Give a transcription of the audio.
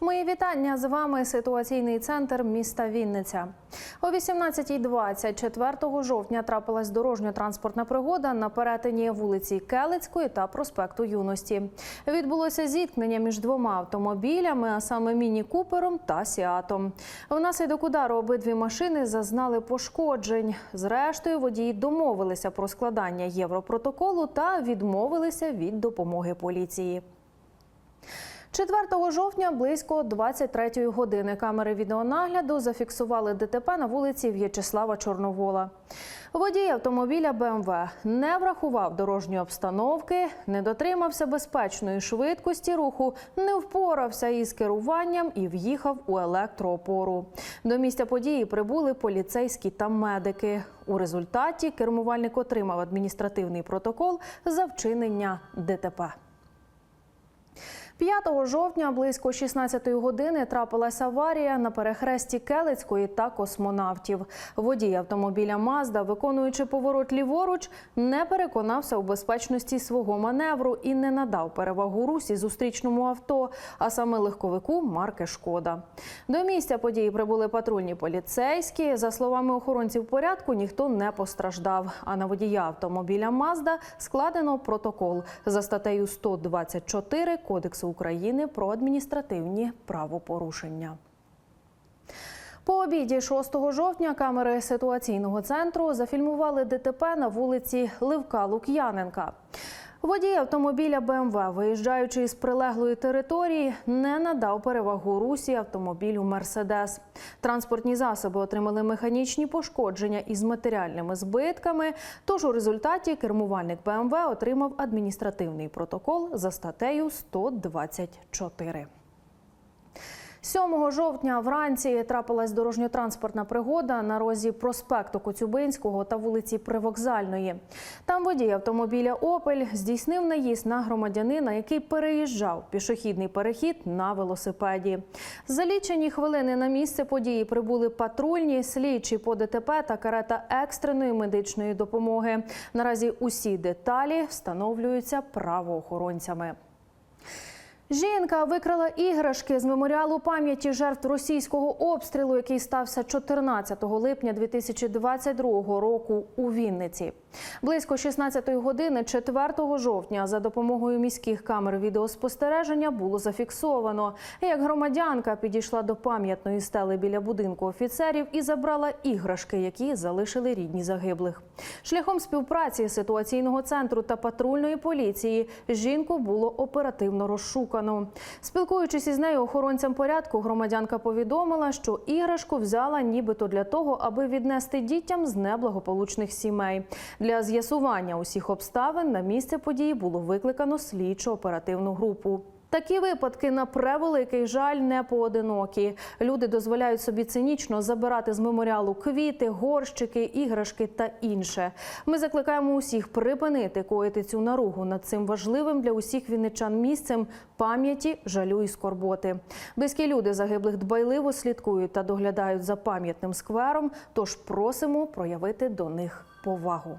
Мої вітання з вами. Ситуаційний центр міста Вінниця. О 18.20 4 жовтня трапилась дорожньо-транспортна пригода на перетині вулиці Келицької та проспекту Юності. Відбулося зіткнення між двома автомобілями, а саме міні-купером та сіатом. Внаслідок удару обидві машини зазнали пошкоджень. Зрештою, водії домовилися про складання європротоколу та відмовилися від допомоги поліції. 4 жовтня близько 23 години камери відеонагляду зафіксували ДТП на вулиці В'ячеслава Чорновола. Водій автомобіля БМВ не врахував дорожньої обстановки, не дотримався безпечної швидкості руху, не впорався із керуванням і в'їхав у електроопору. До місця події прибули поліцейські та медики. У результаті кермувальник отримав адміністративний протокол за вчинення ДТП. 5 жовтня близько 16 години трапилася аварія на перехресті Келицької та космонавтів. Водій автомобіля Мазда, виконуючи поворот ліворуч, не переконався у безпечності свого маневру і не надав перевагу русі зустрічному авто, а саме легковику марки Шкода. До місця події прибули патрульні поліцейські. За словами охоронців порядку, ніхто не постраждав. А на водія автомобіля Мазда складено протокол за статтею 124 Кодексу України про адміністративні правопорушення. По обіді 6 жовтня камери ситуаційного центру зафільмували ДТП на вулиці Ливка Лук'яненка. Водій автомобіля БМВ, виїжджаючи із прилеглої території, не надав перевагу русі автомобілю Мерседес. Транспортні засоби отримали механічні пошкодження із матеріальними збитками. Тож у результаті кермувальник БМВ отримав адміністративний протокол за статтею 124. 7 жовтня вранці трапилась дорожньо-транспортна пригода на розі проспекту Коцюбинського та вулиці Привокзальної. Там водій автомобіля Опель здійснив наїзд на громадянина, який переїжджав пішохідний перехід на велосипеді. За лічені хвилини на місце події прибули патрульні, слідчі по ДТП та карета екстреної медичної допомоги. Наразі усі деталі встановлюються правоохоронцями. Жінка викрала іграшки з меморіалу пам'яті жертв російського обстрілу, який стався 14 липня 2022 року у Вінниці. Близько 16 години 4 жовтня за допомогою міських камер відеоспостереження було зафіксовано, як громадянка підійшла до пам'ятної стели біля будинку офіцерів і забрала іграшки, які залишили рідні загиблих. Шляхом співпраці ситуаційного центру та патрульної поліції жінку було оперативно розшукано. Спілкуючись із нею охоронцям порядку, громадянка повідомила, що іграшку взяла нібито для того, аби віднести дітям з неблагополучних сімей. Для з'ясування усіх обставин на місце події було викликано слідчо-оперативну групу. Такі випадки на превеликий жаль не поодинокі. Люди дозволяють собі цинічно забирати з меморіалу квіти, горщики, іграшки та інше. Ми закликаємо усіх припинити коїти цю наругу над цим важливим для усіх вінничан місцем пам'яті, жалю і скорботи. Близькі люди загиблих дбайливо слідкують та доглядають за пам'ятним сквером. Тож просимо проявити до них повагу.